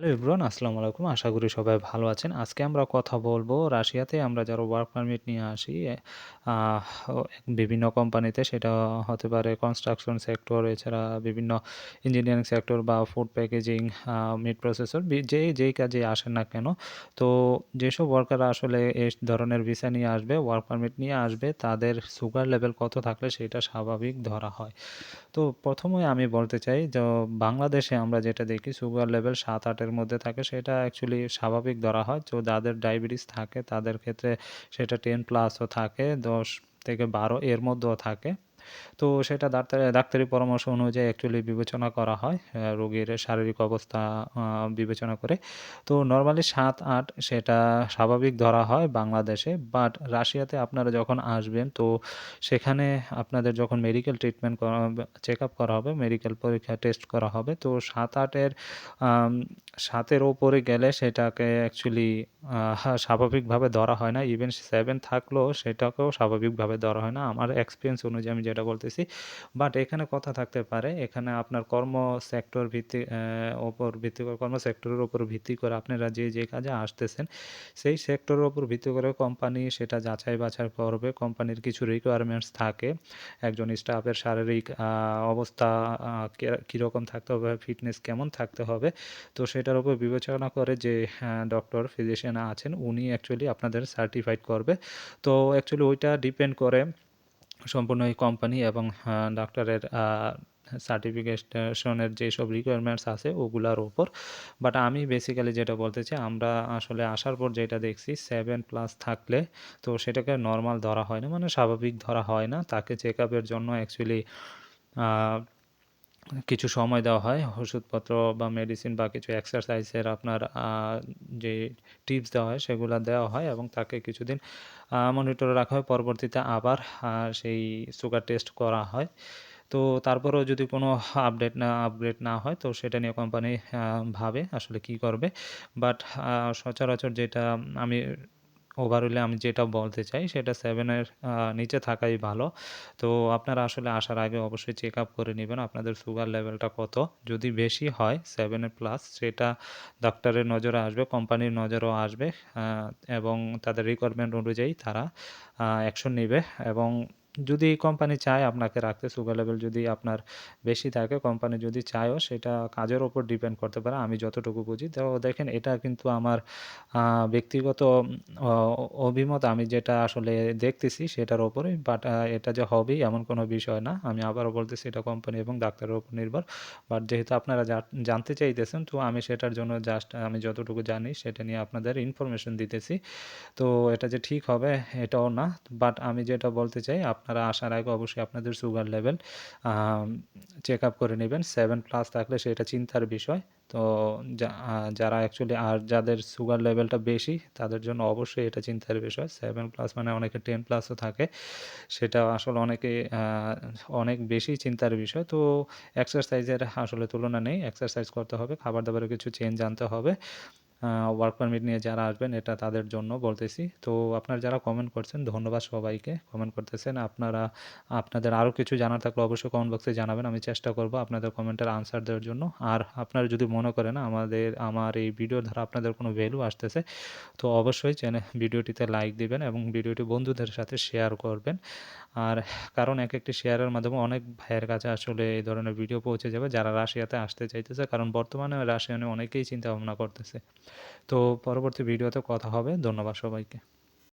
Hello everyone, আসসালামু আলাইকুম। আশা করি সবাই ভালো আছেন। আজকে আমরা কথা বলব রাশিয়াতে আমরা যারা ওয়ার্ক পারমিট নিয়ে আসি বিভিন্ন কোম্পানিতে সেটা হতে পারে কনস্ট্রাকশন সেক্টর এছাড়া বিভিন্ন ইঞ্জিনিয়ারিং সেক্টর বা ফুড প্যাকেজিং মিট প্রসেসর যেই যেই কাজে আসেন না কেন। তো যেসব ওয়ার্কাররা আসলে এই ধরনের ভিসা নিয়ে আসবে ওয়ার্ক পারমিট নিয়ে আসবে, তাদের সুগার লেভেল কত থাকলে সেটা স্বাভাবিক ধরা হয়। তো প্রথমে আমি বলতে চাই যে, বাংলাদেশে আমরা যেটা দেখি সুগার লেভেল সাত আটের মধ্যে থাকে, সেটা অ্যাকচুয়ালি স্বাভাবিক ধরা হয়। তো যাদের ডায়াবেটিস থাকে, তাদের ক্ষেত্রে সেটা টেন প্লাসও থাকে, দশ থেকে বারো এর মধ্যেও থাকে। তো সেটা ডাক্তার, ডাক্তারি পরামর্শ অনুযায়ী অ্যাকচুয়ালি বিবেচনা করা হয় রোগীর শারীরিক অবস্থা বিবেচনা করে। তো নর্মালি সাত, আট সেটা স্বাভাবিক ধরা হয় বাংলাদেশে বাট রাশিয়াতে আপনারা যখন আসবেন, তো সেখানে আপনাদের যখন মেডিকেল ট্রিটমেন্ট করা চেক আপ করা হবে মেডিকেল পরীক্ষা টেস্ট করা হবে, তো সাত, আটের সাতের ওপরে গেলে সেটাকে অ্যাকচুয়ালি স্বাভাবিকভাবে ধরা হয় না। ইভেন সেভেন থাকলেও সেটাকেও স্বাভাবিকভাবে ধরা হয় না। আমার এক্সপিরিয়েন্স অনুযায়ী আমি যেটা বলতেছি। বাট এখানে কথা থাকতে পারে, এখানে আপনার কর্ম সেক্টর ভিত্তি ওপর ভিত্তি করে, কর্ম সেক্টরের উপর ভিত্তি করে আপনারা যে যে কাজে আসতেছেন, সেই সেক্টরের উপর ভিত্তি করে কোম্পানি সেটা যাচাই বাছাই করবে। কোম্পানির কিছু রিকোয়ারমেন্টস থাকে। একজন স্টাফের শারীরিক অবস্থা কীরকম থাকতে হবে ফিটনেস কেমন থাকতে হবে, তো সেটার উপর বিবেচনা করে যে ডক্টর ফিজিশিয়ান আছেন, উনি অ্যাকচুয়ালি আপনাদের সার্টিফাইড করবে। তো অ্যাকচুয়ালি ওইটা ডিপেন্ড করে সম্পূর্ণ এই কোম্পানি এবং ডাক্তারের সার্টিফিকেশনের যেসব রিকোয়ারমেন্টস আছে ওগুলার ওপর। বাট আমি বেসিক্যালি যেটা বলতে চাই, আমরা আসলে আসার পর যেটা দেখছি সেভেন প্লাস থাকলে তো সেটাকে নর্মাল ধরা হয় না মানে স্বাভাবিক ধরা হয় না। তাকে চেক আপের জন্য অ্যাকচুয়ালি কিছু সময় দেওয়া হয়, ওষুধপত্র বা মেডিসিন বা কিছু এক্সারসাইজের আপনার যে টিপস দেওয়া হয় সেগুলো দেওয়া হয় এবং তাকে কিছুদিন মনিটরে রাখা হয়। পরবর্তীতে আবার সেই সুগার টেস্ট করা হয়। তো তারপরেও যদি কোনো আপডেট না আপগ্রেড না হয়, তো সেটা নিয়ে কোম্পানি ভাবে আসলে কি করবে। বাট সচরাচর যেটা আমি ওভারঅলে আমি যেটা বলতে চাই সেটা সেভেনের নিচে থাকাই ভালো। তো আপনারা আসলে আসার আগে অবশ্যই চেক আপ করে নেবেন আপনাদের সুগার লেভেলটা কত। যদি বেশি হয় সেভেনের প্লাস সেটা ডাক্তারের নজরে আসবে কোম্পানির নজরেও আসবে এবং তাদের রিকোয়ারমেন্ট অনুযায়ী তারা অ্যাকশন নেবে এবং যদি কোম্পানি চায় আপনাকে রাখতে সুগার লেভেল যদি আপনার বেশি থাকে, কোম্পানি যদি চায়ও সেটা কাজের ওপর ডিপেন্ড করতে পারে, আমি যতটুকু বুঝি। তো দেখেন, এটা কিন্তু আমার ব্যক্তিগত অভিমত, আমি যেটা আসলে দেখতেছি সেটার ওপরেই বাট এটা যে হবেই এমন কোনো বিষয় না। আমি আবারও বলতেছি, এটা কোম্পানি এবং ডাক্তারের ওপর নির্ভর। বাট যেহেতু আপনারা জানতে চাইতেছেন, তো আমি সেটার জন্য জাস্ট আমি যতটুকু জানি সেটা নিয়ে আপনাদের ইনফরমেশন দিতেছি। তো এটা যে ঠিক হবে, এটাও না। বাট আমি যেটা বলতে চাই আপনারা আসার আগে অবশ্যই আপনাদের সুগার লেভেল চেক আপ করে নেবেন। সেভেন প্লাস থাকলে সেটা চিন্তার বিষয়। তো যারা অ্যাকচুয়ালি আর যাদের সুগার লেভেলটা বেশি, তাদের জন্য অবশ্যই এটা চিন্তার বিষয়। সেভেন প্লাস মানে অনেকে টেন প্লাসও থাকে। সেটা আসলে অনেকে অনেক বেশি চিন্তার বিষয়। তো এক্সারসাইজের আসলে তুলনা নেই। এক্সারসাইজ করতে হবে, খাবার দাবারের কিছু চেঞ্জ আনতে হবে। ওয়ার্ক পারমিট নিয়ে যারা আসবেন, এটা তাদের জন্য বলতেছি। তো আপনারা যারা কমেন্ট করছেন, ধন্যবাদ সবাইকে। কমেন্ট করতেছেন, আপনারা, আপনাদের আরও কিছু জানার থাকলে অবশ্যই কমেন্ট বক্সে জানাবেন। আমি চেষ্টা করব আপনাদের কমেন্টের আনসার দেওয়ার জন্য। আর আপনারা যদি মনে করেন আমাদের, আমার এই ভিডিও দ্বারা আপনাদের কোনো ভ্যালু আসতেছে, তো অবশ্যই চ্যানেল ভিডিওটিতে লাইক দিবেন এবং ভিডিওটি বন্ধুদের সাথে শেয়ার করবেন। আর কারণ এক একটি শেয়ারের মাধ্যমে অনেক ভাইয়ের কাছে আসলে এই ধরনের ভিডিও পৌঁছে যাবে, যারা রাশিয়াতে আসতে চাইতেছে। কারণ বর্তমানে রাশিয়ানে অনেকেই চিন্তা ভাবনা করতেছে। তো পরবর্তী ভিডিওতে কথা হবে। ধন্যবাদ সবাইকে।